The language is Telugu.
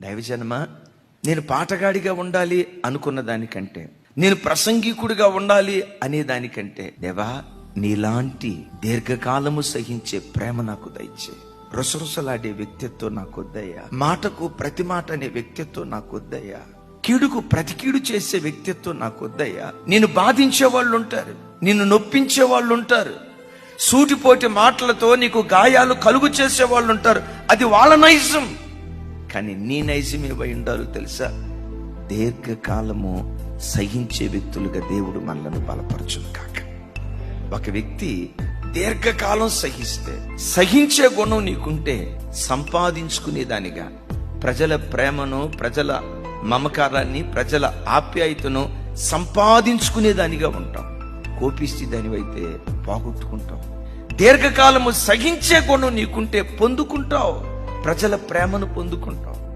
దైవజనమ? నేను పాటగాడిగా ఉండాలి అనుకున్న దానికంటే నేను ప్రసంగికుడిగా ఉండాలి అనే దానికంటే దేవా నీలాంటి దీర్ఘకాలము సహించే ప్రేమ నాకు దయచే. రుసరుసలాడే వ్యక్తిత్వం నాకు వద్దయ్యా మాటకు ప్రతి మాట అనే వ్యక్తిత్వం నాకు వద్దయ్యా కీడుకు ప్రతి కీడు చేసే వ్యక్తిత్వం నాకు వద్దయ్యా నేను బాధించే వాళ్ళు ఉంటారు నిన్ను నొప్పించే వాళ్ళు ఉంటారు సూటిపోటి మాటలతో నీకు గాయాలు కలుగు చేసే వాళ్ళు ఉంటారు అది వాళ్ళ నైజం. కానీ నీ నైజం ఏమై ఉండాలో తెలుసా? దీర్ఘకాలము సహించే వ్యక్తులుగా దేవుడు మనలను బలపరచును కాక ఒక వ్యక్తి దీర్ఘకాలం సహిస్తే సహించే గుణం నీకుంటే సంపాదించుకునే దానిగా ప్రజల ప్రేమను ప్రజల మమకారాన్ని ప్రజల ఆప్యాయతను సంపాదించుకునే దానిగా ఉంటాం. కోపిస్తే దానివైతే పోగొట్టుకుంటాం దీర్ఘకాలము సహించే గుణం నీకుంటే పొందుకుంటావు. ప్రజల ప్రేమను పొందుకుంటావు.